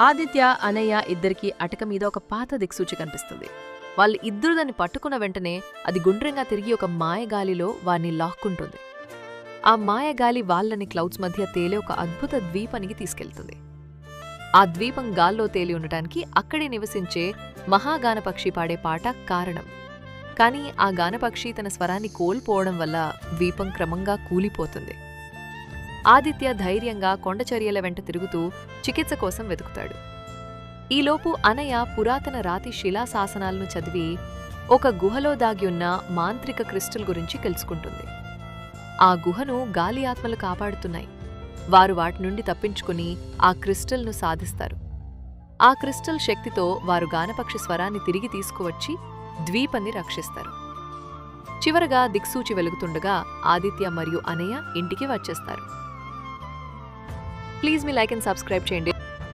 ఆదిత్య అనయ్య ఇద్దరికి అటక మీద ఒక పాత దిక్సూచి కనిపిస్తుంది. వాళ్ళు ఇద్దరు దాన్ని పట్టుకున్న వెంటనే అది గుండ్రంగా తిరిగి ఒక మాయగాలిలో వారిని లాక్కుంటుంది. ఆ మాయగాలి వాళ్ళని క్లౌడ్స్ మధ్య తేలే ఒక అద్భుత ద్వీపానికి తీసుకెళ్తుంది. ఆ ద్వీపం గాల్లో తేలి ఉండటానికి అక్కడే నివసించే మహాగానపక్షి పాడే పాట కారణం. కానీ ఆ గానపక్షి తన స్వరాన్ని కోల్పోవడం వల్ల ద్వీపం క్రమంగా కూలిపోతుంది. ఆదిత్య ధైర్యంగా కొండచర్యల వెంట తిరుగుతూ చికిత్స కోసం వెతుకుతాడు. ఈలోపు అనయ పురాతన రాతి శిలాశాసనాలను చదివి ఒక గుహలో దాగి ఉన్న మాంత్రిక క్రిస్టల్ గురించి తెలుసుకుంటుంది. ఆ గుహను గాలి ఆత్మలు కాపాడుతున్నాయి. వారు వాటి నుండి తప్పించుకుని ఆ క్రిస్టల్ను సాధిస్తారు. ఆ క్రిస్టల్ శక్తితో వారు గానపక్షి స్వరాన్ని తిరిగి తీసుకువచ్చి ద్వీపాన్ని రక్షిస్తారు. చివరగా దిక్సూచి వెలుగుతుండగా ఆదిత్య మరియు అనయ ఇంటికి వచ్చేస్తారు. ప్లీజ్ మీ లైక్ అండ్ సబ్స్క్రైబ్ చేయండి.